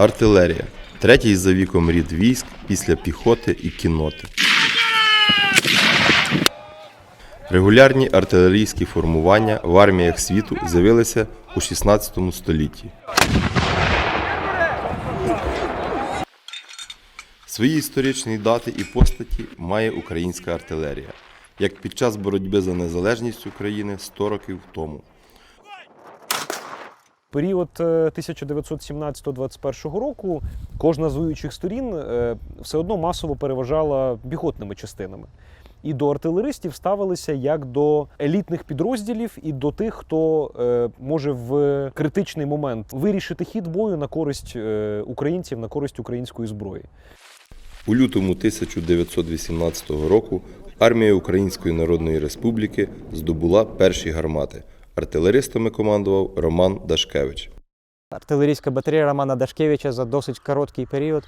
Артилерія третій за віком рід військ після піхоти і кінноти. Регулярні артилерійські формування в арміях світу з'явилися у 16 столітті. Свої історичні дати і постаті має українська артилерія, як під час боротьби за незалежність України 100 років тому. Період е, 1917-21 року кожна з воюючих сторін е, все одно масово переважала піхотними частинами. І до артилеристів ставилися як до елітних підрозділів і до тих, хто е, може в критичний момент вирішити хід бою на користь е, українців, на користь української зброї. У лютому 1918 року армія Української Народної Республіки здобула перші гармати. Артилеристами командував Роман Дашкевич. Артилерійська батарея Романа Дашкевича за досить короткий період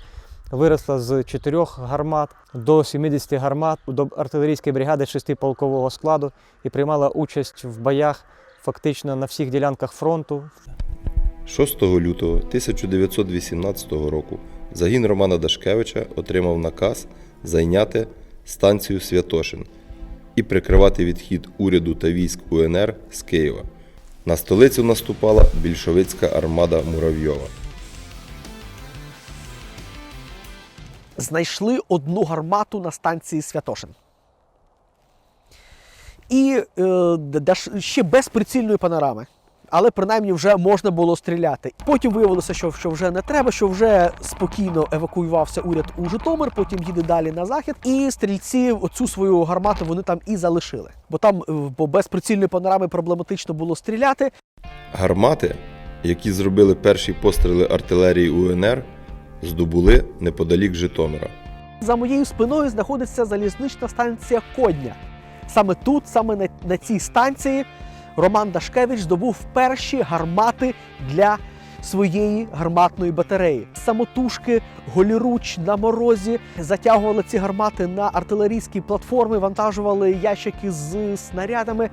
виросла з 4 гармат до 70 гармат до артилерійської бригади 6-полкового складу і приймала участь в боях фактично на всіх ділянках фронту. 6 лютого 1918 року загін Романа Дашкевича отримав наказ зайняти станцію Святошин і прикривати відхід уряду та військ УНР з Києва. На столицю наступала більшовицька армада Муравйова. знайшли одну гармату на станції Святошин. І е, ще без прицільної панорами. Але принаймні вже можна було стріляти. Потім виявилося, що, що вже не треба, що вже спокійно евакуювався уряд у Житомир, потім їде далі на захід. І стрільці оцю свою гармату вони там і залишили. Бо там е, бо без прицільної панорами проблематично було стріляти. Гармати, які зробили перші постріли артилерії УНР, здобули неподалік Житомира. За моєю спиною знаходиться залізнична станція Кодня. Саме тут, саме на, на цій станції, Роман Дашкевич здобув перші гармати для своєї гарматної батареї. Самотужки, голіруч на морозі затягували ці гармати на артилерійські платформи, вантажували ящики з снарядами.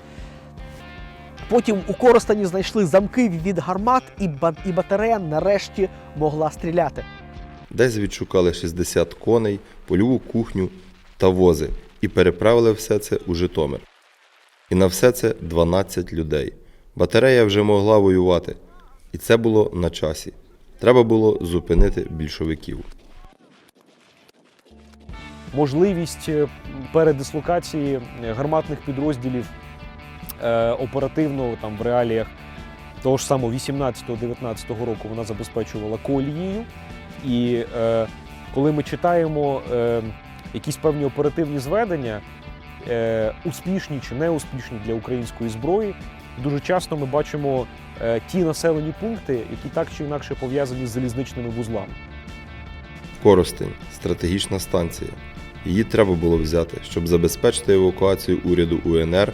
Потім у Коростені знайшли замки від гармат, і батарея нарешті могла стріляти. Десь відшукали 60 коней, польову кухню та вози і переправили все це у Житомир. І на все це 12 людей. Батарея вже могла воювати, і це було на часі. Треба було зупинити більшовиків. можливість е, передислокації гарматних підрозділів е, оперативно там в реаліях того ж самого 18-19 року вона забезпечувала колією. І е, коли ми читаємо е, якісь певні оперативні зведення, успішні чи неуспішні для української зброї, дуже часто ми бачимо е, ті населені пункти, які так чи інакше пов'язані з залізничними вузлами. Коростень стратегічна станція. Її треба було взяти, щоб забезпечити евакуацію уряду УНР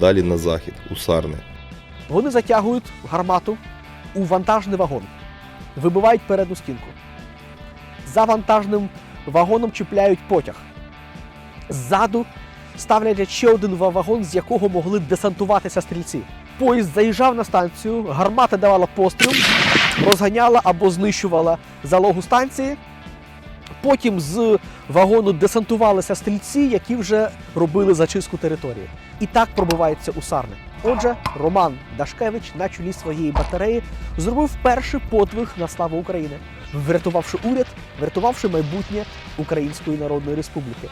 далі на захід, у Сарни. Вони затягують гармату у вантажний вагон, вибивають передню стінку. За вантажним вагоном чіпляють потяг. Ззаду ставлять ще один вагон, з якого могли десантуватися стрільці. Поїзд заїжджав на станцію, гармата давала постріл, розганяла або знищувала залогу станції. Потім з вагону десантувалися стрільці, які вже робили зачистку території. І так пробивається у Сарни. Отже, Роман Дашкевич на чолі своєї батареї зробив перший подвиг на славу України, врятувавши уряд, врятувавши майбутнє Української Народної Республіки.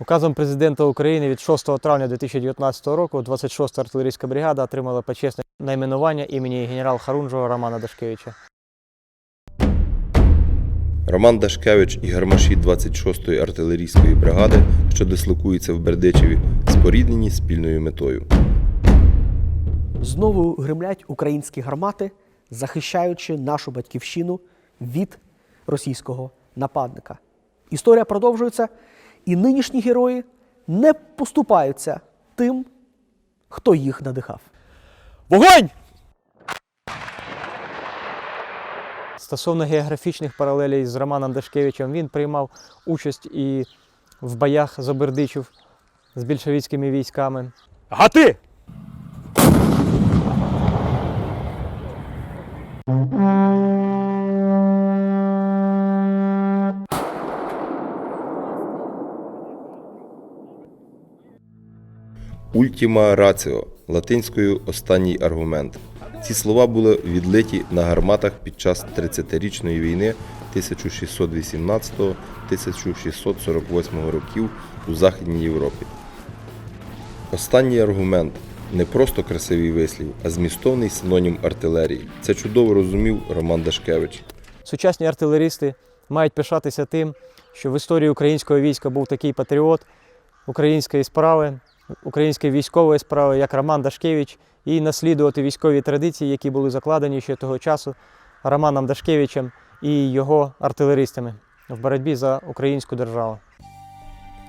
Указом президента України від 6 травня 2019 року 26-та артилерійська бригада отримала почесне найменування імені генерал Харунжого Романа Дашкевича. Роман Дашкевич і гармаші 26-ї артилерійської бригади, що дислокується в Бердичеві, споріднені спільною метою. Знову гремлять українські гармати, захищаючи нашу батьківщину від російського нападника. Історія продовжується, і нинішні герої не поступаються тим, хто їх надихав. Вогонь! Стосовно географічних паралелей з Романом Дашкевичем, він приймав участь і в боях за Бердичів з більшовицькими військами. Гати! Ультіма раціо латинською останній аргумент. Ці слова були відлиті на гарматах під час 30-річної війни 1618-1648 років у Західній Європі. Останній аргумент не просто красивий вислів, а змістовний синонім артилерії. Це чудово розумів Роман Дашкевич. Сучасні артилерісти мають пишатися тим, що в історії українського війська був такий патріот української справи, української військової справи, як Роман Дашкевич, і наслідувати військові традиції, які були закладені ще того часу Романом Дашкевичем і його артилеристами в боротьбі за українську державу.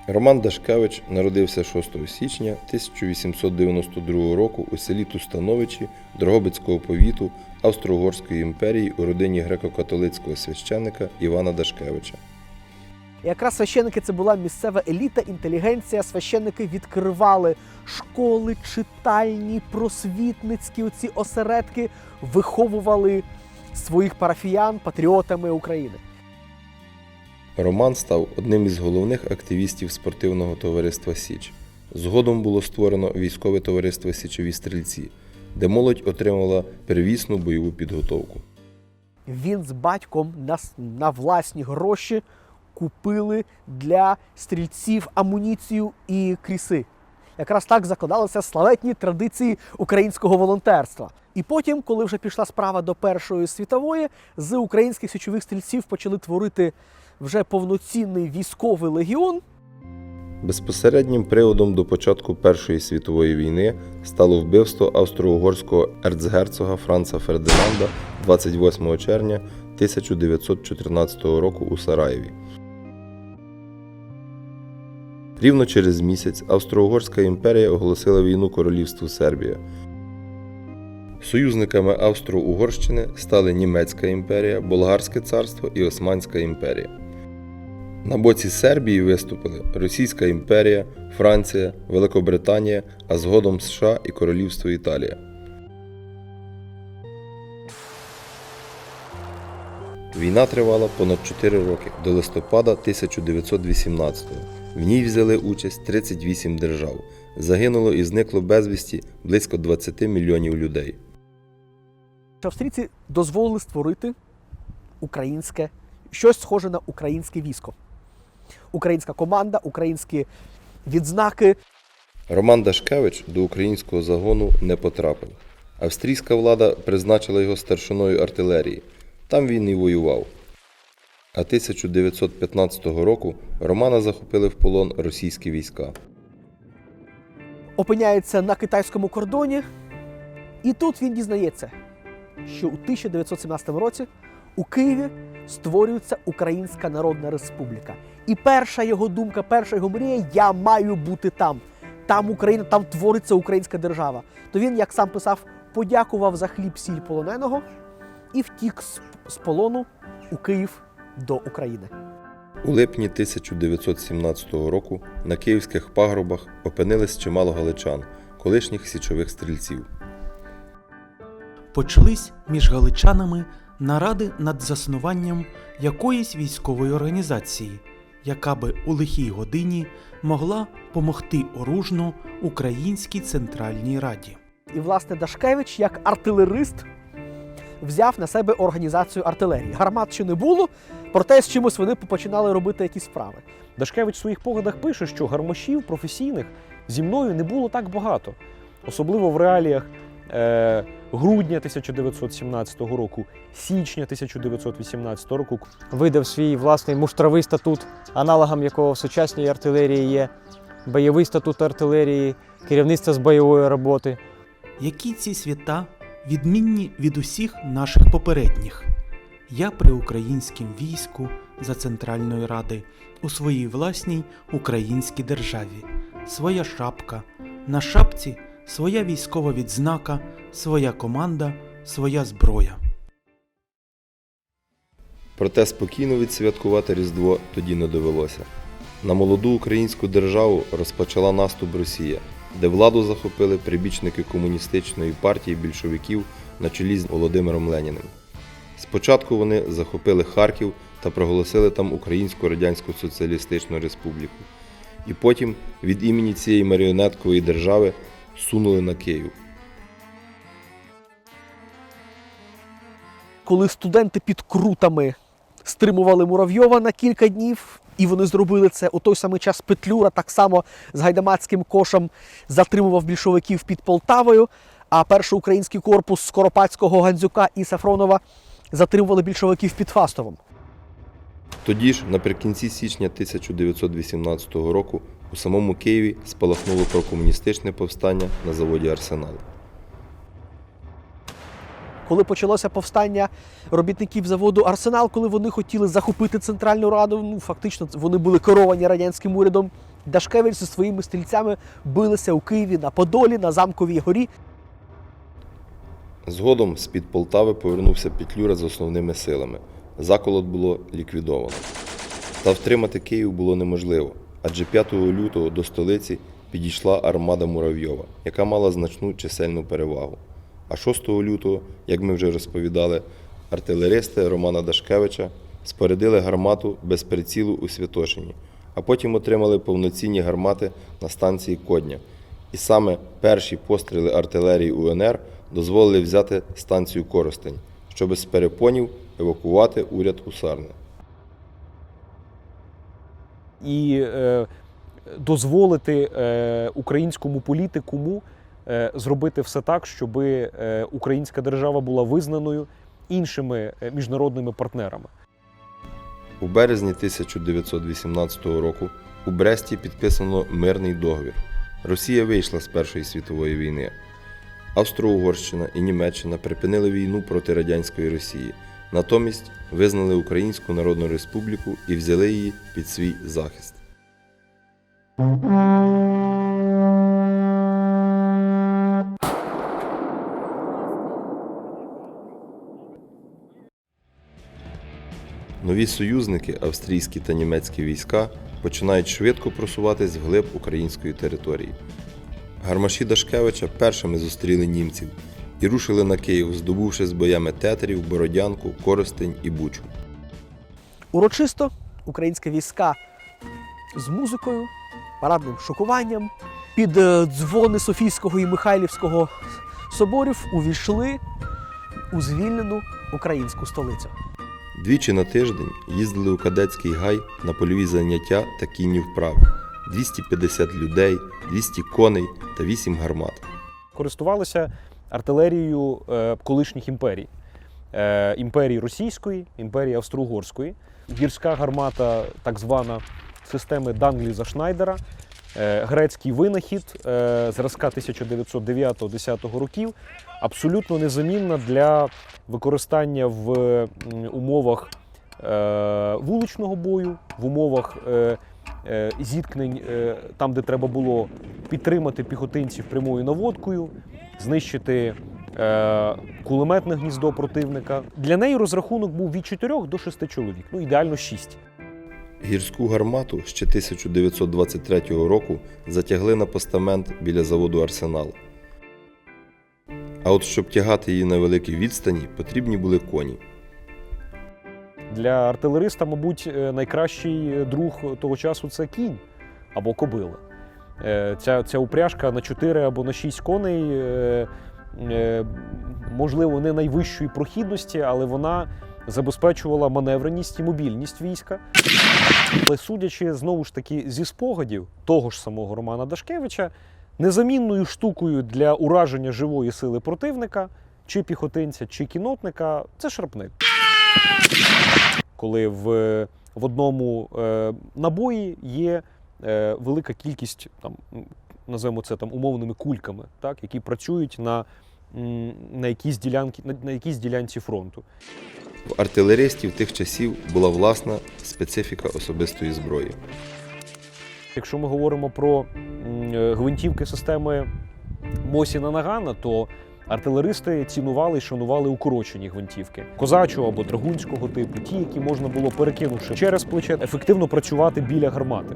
Роман Дашкевич народився 6 січня 1892 року у селі Тустановичі Дрогобицького повіту Австро-Угорської імперії у родині греко-католицького священника Івана Дашкевича. І якраз священники це була місцева еліта, інтелігенція. Священники відкривали школи, читальні, просвітницькі оці осередки, виховували своїх парафіян патріотами України. Роман став одним із головних активістів спортивного товариства Січ. Згодом було створено військове товариство Січові стрільці, де молодь отримала первісну бойову підготовку. Він з батьком на, на власні гроші купили для стрільців амуніцію і кріси. Якраз так закладалися славетні традиції українського волонтерства. І потім, коли вже пішла справа до Першої світової, з українських січових стрільців почали творити вже повноцінний військовий легіон. Безпосереднім приводом до початку Першої світової війни стало вбивство австро-угорського ерцгерцога Франца Фердинанда 28 червня 1914 року у Сараєві. Рівно через місяць Австро-Угорська імперія оголосила війну королівству Сербія. Союзниками Австро-Угорщини стали Німецька імперія, Болгарське царство і Османська імперія. На боці Сербії виступили Російська імперія, Франція, Великобританія, а згодом США і Королівство Італія. Війна тривала понад 4 роки до листопада 1918-го. В ній взяли участь 38 держав. Загинуло і зникло безвісті близько 20 мільйонів людей. Австрійці дозволили створити українське, щось схоже на українське військо. Українська команда, українські відзнаки. Роман Дашкевич до українського загону не потрапив. Австрійська влада призначила його старшиною артилерії. Там він і воював. А 1915 року Романа захопили в полон російські війська. опиняється на китайському кордоні. І тут він дізнається, що у 1917 році у Києві створюється Українська Народна Республіка. І перша його думка, перша його мрія я маю бути там. Там Україна, там твориться українська держава. То він, як сам писав, подякував за хліб сіль полоненого і втік з, полону у Київ до України. У липні 1917 року на київських пагорбах опинились чимало галичан, колишніх січових стрільців. почались між галичанами наради над заснуванням якоїсь військової організації, яка би у лихій годині могла помогти оружно Українській Центральній Раді. І, власне, Дашкевич, як артилерист, взяв на себе організацію артилерії. Гармат ще не було, проте з чимось вони починали робити якісь справи. Дашкевич в своїх поглядах пише, що гармашів професійних зі мною не було так багато, особливо в реаліях е, грудня 1917 року, січня 1918 року. Видав свій власний муштровий статут, аналогом якого в сучасній артилерії є бойовий статут артилерії, керівництво з бойової роботи. Які ці свята відмінні від усіх наших попередніх? Я при українському війську за Центральної Ради у своїй власній українській державі, своя шапка, на шапці своя військова відзнака, своя команда, своя зброя. Проте спокійно відсвяткувати Різдво тоді не довелося. На молоду українську державу розпочала наступ Росія, де владу захопили прибічники комуністичної партії більшовиків на чолі з Володимиром Леніним. Спочатку вони захопили Харків та проголосили там Українську Радянську Соціалістичну Республіку. і потім від імені цієї маріонеткової держави сунули на Київ. коли студенти під крутами стримували Муравйова на кілька днів, і вони зробили це у той самий час Петлюра, так само з гайдамацьким кошем затримував більшовиків під Полтавою. А перший український корпус Скоропадського Гандзюка і Сафронова затримували більшовиків під Фастовом. Тоді ж, наприкінці січня 1918 року, у самому Києві спалахнуло прокомуністичне повстання на заводі Арсенал. Коли почалося повстання робітників заводу Арсенал, коли вони хотіли захопити Центральну Раду, ну фактично вони були керовані радянським урядом. Дашкевич зі своїми стрільцями билися у Києві на Подолі, на Замковій горі. Згодом з-під Полтави повернувся Петлюра з основними силами. Заколот було ліквідовано. Та втримати Київ було неможливо, адже 5 лютого до столиці підійшла армада Муравйова, яка мала значну чисельну перевагу. А 6 лютого, як ми вже розповідали, артилеристи Романа Дашкевича спорядили гармату без прицілу у Святошині, а потім отримали повноцінні гармати на станції Кодня. І саме перші постріли артилерії УНР дозволили взяти станцію Коростень, щоб з перепонів евакувати уряд у Сарни. і е, дозволити е, українському політикуму зробити все так, щоб е, українська держава була визнаною іншими е, міжнародними партнерами. У березні 1918 року у Бресті підписано мирний договір. Росія вийшла з Першої світової війни. Австро-Угорщина і Німеччина припинили війну проти радянської Росії. Натомість визнали Українську Народну Республіку і взяли її під свій захист. Нові союзники, австрійські та німецькі війська, починають швидко просуватись вглиб української території. Гармаші Дашкевича першими зустріли німців і рушили на Київ, здобувши з боями Тетерів, Бородянку, Коростень і Бучу. Урочисто українські війська з музикою, парадним шокуванням під е, дзвони Софійського і Михайлівського соборів увійшли у звільнену українську столицю. Двічі на тиждень їздили у кадетський гай на польові заняття та кінні вправи. 250 людей, 200 коней та 8 гармат. Користувалися артилерією е, колишніх імперій. Е, імперії Російської, імперії Австро-Угорської. Гірська гармата, так звана системи Дангліза Шнайдера, е, грецький винахід зразка 1909-10 років, абсолютно незамінна для використання в умовах е, вуличного бою, в умовах е, е, зіткнень там, де треба було підтримати піхотинців прямою наводкою, знищити кулеметне гніздо противника. Для неї розрахунок був від 4 до 6 чоловік, ну ідеально 6. Гірську гармату ще 1923 року затягли на постамент біля заводу Арсенал. А от щоб тягати її на великій відстані, потрібні були коні. Для артилериста, мабуть, е, найкращий друг того часу це кінь або кобила. Е, Ця, ця упряжка на 4 або на 6 коней, е, е, можливо, не найвищої прохідності, але вона забезпечувала маневреність і мобільність війська. Але судячи знову ж таки зі спогадів того ж самого Романа Дашкевича, незамінною штукою для ураження живої сили противника, чи піхотинця, чи кінотника це шарпник коли в, в одному е, набої є е, велика кількість, там, називаємо це там умовними кульками, так, які працюють на, на, якійсь ділянці, на, на якійсь ділянці фронту. В артилеристів тих часів була власна специфіка особистої зброї. Якщо ми говоримо про е, гвинтівки системи Мосіна Нагана, то артилеристи цінували і шанували укорочені гвинтівки козачого або драгунського типу, ті, які можна було перекинувши через плече, ефективно працювати біля гармати.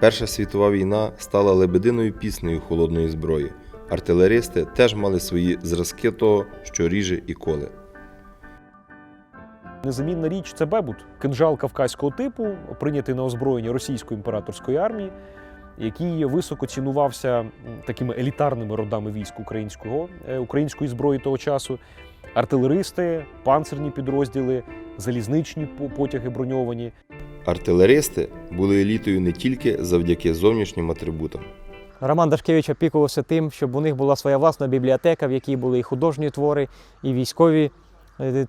Перша світова війна стала лебединою піснею холодної зброї. Артилеристи теж мали свої зразки того, що ріже і коле. Незамінна річ це бебут, кинжал кавказького типу, прийнятий на озброєння російської імператорської армії, який високо цінувався такими елітарними родами військ українського, е, української зброї того часу. Артилеристи, панцирні підрозділи, залізничні потяги броньовані. Артилеристи були елітою не тільки завдяки зовнішнім атрибутам. Роман Дашкевич опікувався тим, щоб у них була своя власна бібліотека, в якій були і художні твори, і військові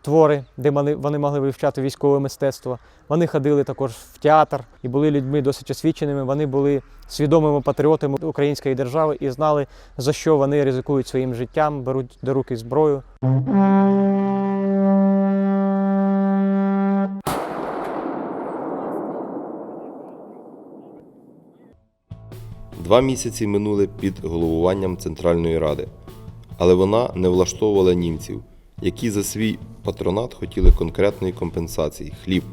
твори, де вони, вони могли вивчати військове мистецтво. Вони ходили також в театр і були людьми досить освіченими. Вони були свідомими патріотами української держави і знали, за що вони ризикують своїм життям, беруть до руки зброю. Два місяці минули під головуванням Центральної Ради, але вона не влаштовувала німців, які за свій патронат хотіли конкретної компенсації хліб.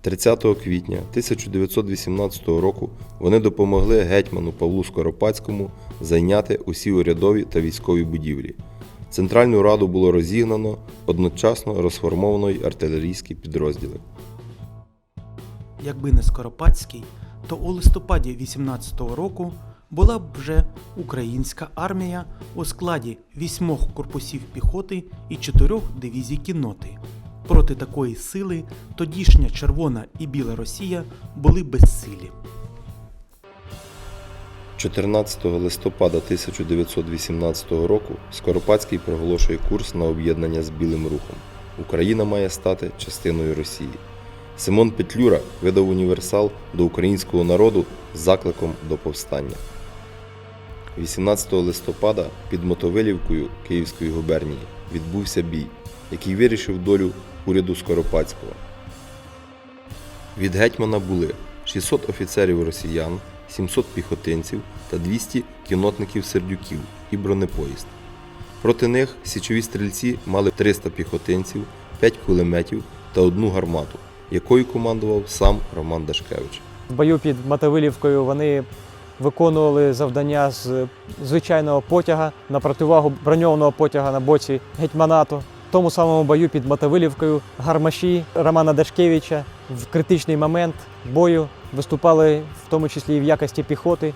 30 квітня 1918 року вони допомогли гетьману Павлу Скоропадському зайняти усі урядові та військові будівлі. Центральну раду було розігнано, одночасно розформовано й артилерійські підрозділи. Якби не Скоропадський, то у листопаді 18-го року була б вже українська армія у складі вісьмох корпусів піхоти і чотирьох дивізій кінноти. Проти такої сили тодішня Червона і Біла Росія були безсилі. 14 листопада 1918 року Скоропадський проголошує курс на об'єднання з Білим Рухом. Україна має стати частиною Росії. Симон Петлюра видав універсал до українського народу з закликом до повстання. 18 листопада під Мотовилівкою Київської губернії відбувся бій, який вирішив долю уряду Скоропадського. Від гетьмана були 600 офіцерів росіян, 700 піхотинців та 200 кінотників сердюків і бронепоїзд. Проти них січові стрільці мали 300 піхотинців, 5 кулеметів та одну гармату, якою командував сам Роман Дашкевич. В бою під Матавилівкою вони виконували завдання з звичайного потяга на противагу броньованого потяга на боці гетьманату. В тому самому бою під Матавилівкою гармаші Романа Дашкевича в критичний момент бою виступали в тому числі і в якості піхоти.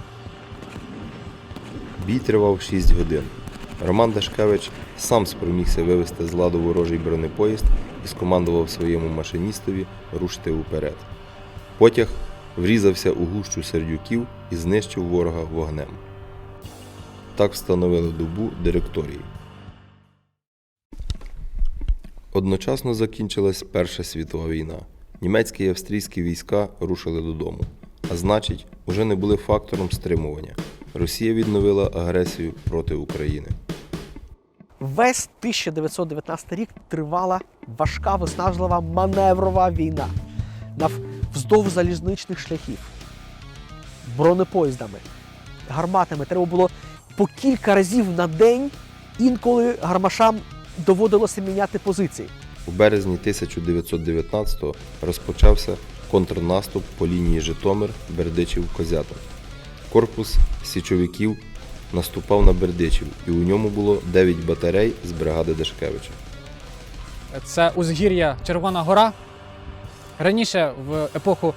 Бій тривав 6 годин. Роман Дашкевич сам спромігся вивести з ладу ворожий бронепоїзд і скомандував своєму машиністові рушити уперед. Потяг врізався у гущу сердюків і знищив ворога вогнем. Так встановили добу директорії. Одночасно закінчилась Перша світова війна. Німецькі і австрійські війська рушили додому, а значить, уже не були фактором стримування. Росія відновила агресію проти України. Весь 1919 рік тривала важка виснажлива маневрова війна вздовж залізничних шляхів, бронепоїздами, гарматами. Треба було по кілька разів на день, інколи гармашам доводилося міняти позиції. У березні 1919-го розпочався контрнаступ по лінії Житомир, Бердичів, Козятин. Корпус січовиків наступав на Бердичів, і у ньому було 9 батарей з бригади Дашкевича. Це узгір'я Червона Гора. Раніше, в епоху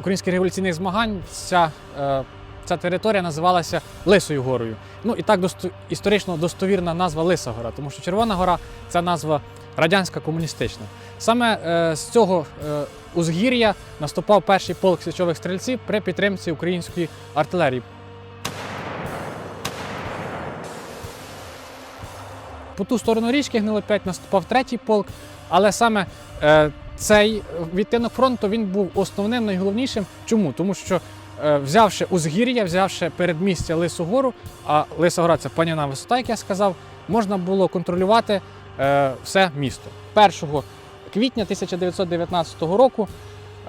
українських революційних змагань, ця, е, ця територія називалася Лисою горою. Ну і так досто- історично достовірна назва Лиса гора, тому що Червона гора це назва радянська комуністична. Саме е, з цього е, узгір'я наступав перший полк січових стрільців при підтримці української артилерії. По ту сторону річки Гнилоп'ять наступав третій полк, але саме е, цей відтинок фронту він був основним найголовнішим. Чому? Тому що е, взявши узгір'я, взявши передмістя Лису Гору, а Лиса Гора це паняна висота, як я сказав, можна було контролювати е, все місто. 1 квітня 1919 року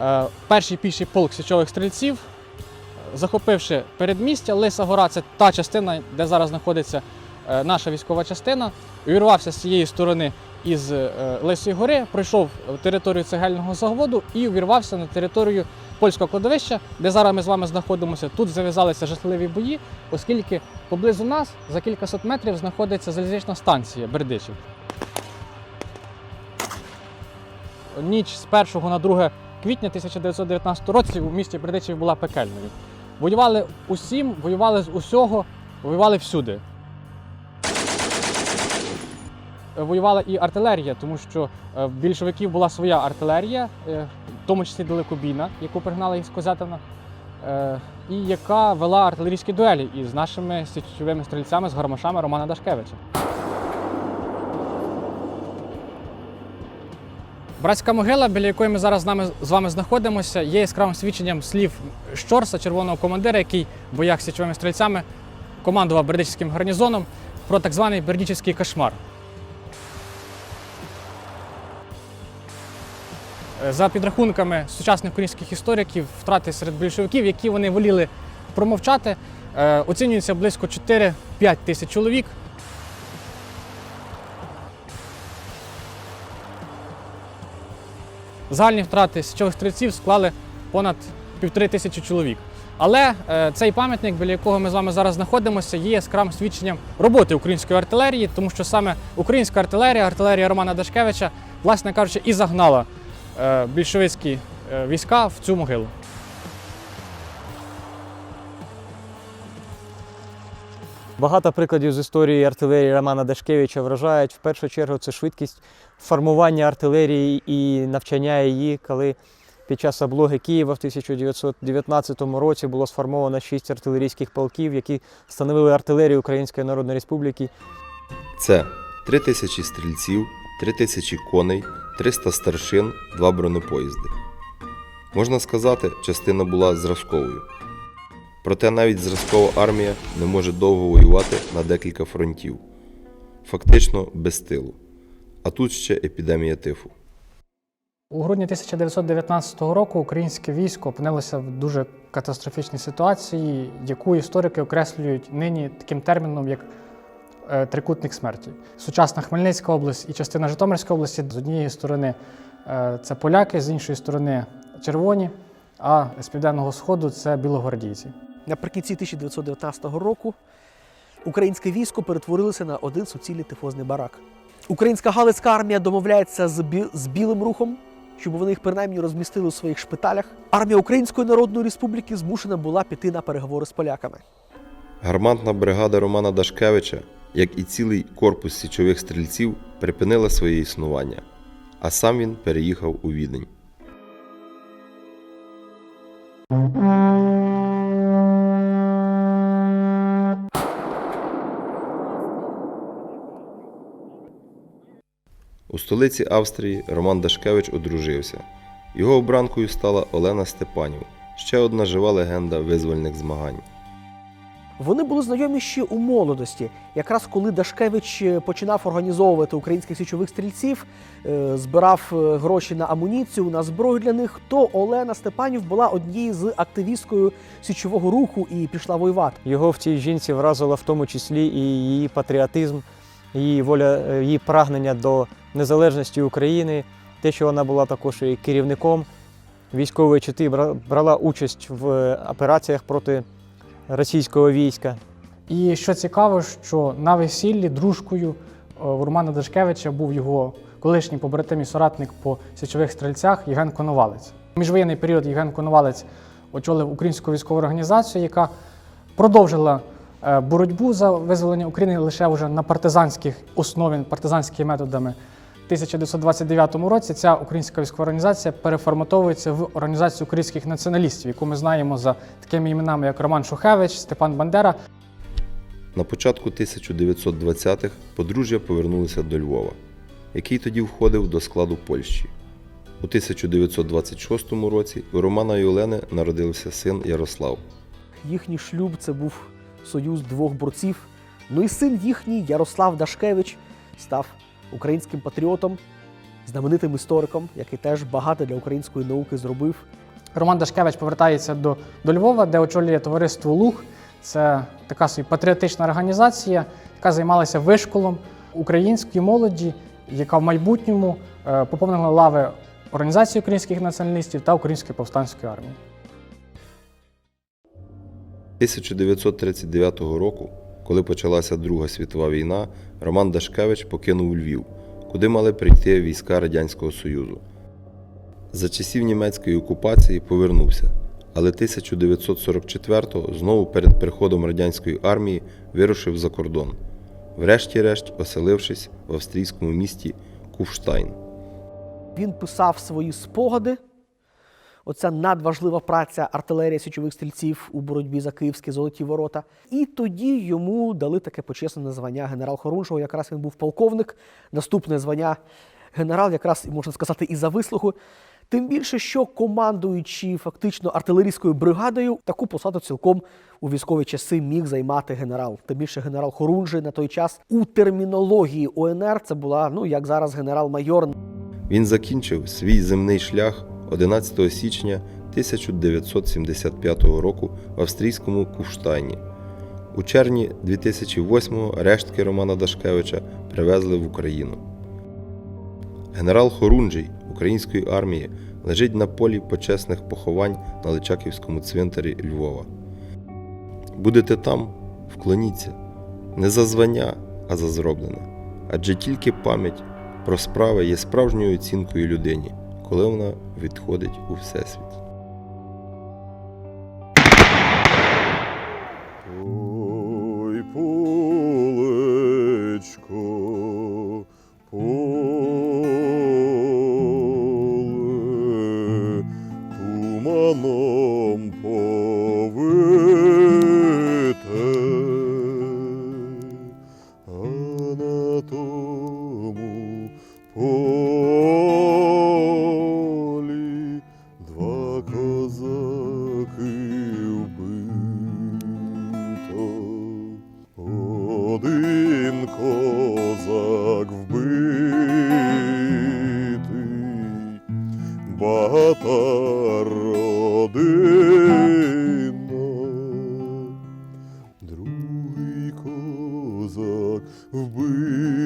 е, перший піший полк січових стрільців, е, захопивши передмістя, Лиса Гора це та частина, де зараз знаходиться е, наша військова частина, увірвався з цієї сторони із е, Лисої гори, пройшов територію цегельного заводу і увірвався на територію польського кладовища, де зараз ми з вами знаходимося. Тут зав'язалися жахливі бої, оскільки поблизу нас за кількасот метрів знаходиться залізнична станція Бердичів. ніч з 1 на 2 квітня 1919 році у місті Бердичів була пекельною. Воювали усім, воювали з усього, воювали всюди. Воювала і артилерія, тому що е, в більшовиків була своя артилерія, е, в тому числі далекобійна, яку пригнали із Козятина, е, і яка вела артилерійські дуелі із нашими січовими стрільцями з гармашами Романа Дашкевича. Братська могила, біля якої ми зараз з, вами знаходимося, є яскравим свідченням слів Щорса, червоного командира, який в боях з січовими стрільцями командував Бердичівським гарнізоном про так званий Бердичівський кошмар. За підрахунками сучасних українських істориків, втрати серед більшовиків, які вони воліли промовчати, е, оцінюється близько 4-5 тисяч чоловік. Загальні втрати січових стрільців склали понад півтори тисячі чоловік. Але е, цей пам'ятник, біля якого ми з вами зараз знаходимося, є яскравим свідченням роботи української артилерії, тому що саме українська артилерія, артилерія Романа Дашкевича, власне кажучи, і загнала е, більшовицькі е, війська в цю могилу. Багато прикладів з історії артилерії Романа Дашкевича вражають. В першу чергу це швидкість формування артилерії і навчання її, коли під час облоги Києва в 1919 році було сформовано шість артилерійських полків, які становили артилерію Української Народної Республіки. Це 3 тисячі стрільців, 3 тисячі коней, 300 старшин, 2 бронепоїзди. Можна сказати, частина була зразковою. Проте навіть зразкова армія не може довго воювати на декілька фронтів, фактично без тилу. А тут ще епідемія тифу. У грудні 1919 року українське військо опинилося в дуже катастрофічній ситуації, яку історики окреслюють нині таким терміном, як трикутник смерті. Сучасна Хмельницька область і частина Житомирської області з однієї сторони е, це поляки, з іншої сторони червоні, а з південного сходу це білогвардійці. Наприкінці 1919 року українське військо перетворилося на один суцільний тифозний барак. Українська Галицька армія домовляється з, бі- з білим рухом, щоб вони їх принаймні розмістили у своїх шпиталях. Армія Української Народної Республіки змушена була піти на переговори з поляками. Гармантна бригада Романа Дашкевича, як і цілий корпус січових стрільців, припинила своє існування, а сам він переїхав у Відень. У столиці Австрії Роман Дашкевич одружився. Його обранкою стала Олена Степанів, ще одна жива легенда визвольних змагань. Вони були знайомі ще у молодості. Якраз коли Дашкевич е, починав організовувати українських січових стрільців, е, збирав е, гроші на амуніцію, на зброю для них, то Олена Степанів була однією з активісткою січового руху і пішла воювати. Його в цій жінці вразило в тому числі і її патріотизм, її воля, її прагнення до незалежності України, те, що вона була також і керівником військової чити, бра- брала участь в операціях проти російського війська. І що цікаво, що на весіллі дружкою е, у Романа Дашкевича був його колишній побратим і соратник по січових стрільцях Євген Коновалець. У міжвоєнний період Євген Коновалець очолив українську військову організацію, яка продовжила е, боротьбу за визволення України лише вже на партизанських основі, партизанськими методами. У 1929 році ця українська військова організація переформатовується в організацію українських націоналістів, яку ми знаємо за такими іменами, як Роман Шухевич, Степан Бандера. На початку 1920-х подружжя повернулися до Львова, який тоді входив до складу Польщі. У 1926 році у Романа і Олени народився син Ярослав. Їхній шлюб це був союз двох борців. Ну і син їхній Ярослав Дашкевич став українським патріотом, знаменитим істориком, який теж багато для української науки зробив. Роман Дашкевич повертається до, до Львова, де очолює товариство Луг. Це така собі патріотична організація, яка займалася вишколом української молоді, яка в майбутньому е, поповнила лави Організації українських націоналістів та Української повстанської армії. 1939 року, коли почалася Друга світова війна, Роман Дашкевич покинув Львів, куди мали прийти війська Радянського Союзу. За часів німецької окупації повернувся, але 1944-го знову перед приходом радянської армії вирушив за кордон, врешті-решт оселившись в австрійському місті Куфштайн. Він писав свої спогади. Оця надважлива праця артилерія січових стрільців у боротьбі за київські золоті ворота. І тоді йому дали таке почесне звання генерал Хорунжого. Якраз він був полковник. Наступне звання генерал, якраз можна сказати, і за вислугу. Тим більше, що командуючи фактично артилерійською бригадою, таку посаду цілком у військові часи міг займати генерал. Тим більше генерал Хорунжий на той час у термінології УНР це була, ну як зараз генерал-майор. Він закінчив свій земний шлях 11 січня 1975 року в австрійському Куфштайні. У червні 2008-го рештки Романа Дашкевича привезли в Україну. Генерал Хорунжий української армії лежить на полі почесних поховань на Личаківському цвинтарі Львова. Будете там, вклоніться не за звання, а за зроблене. Адже тільки пам'ять про справи є справжньою оцінкою людині, коли вона відходить у всесвіт. Два козаки вбито. Один козак вбитий, багата родина, другий козак вбитий,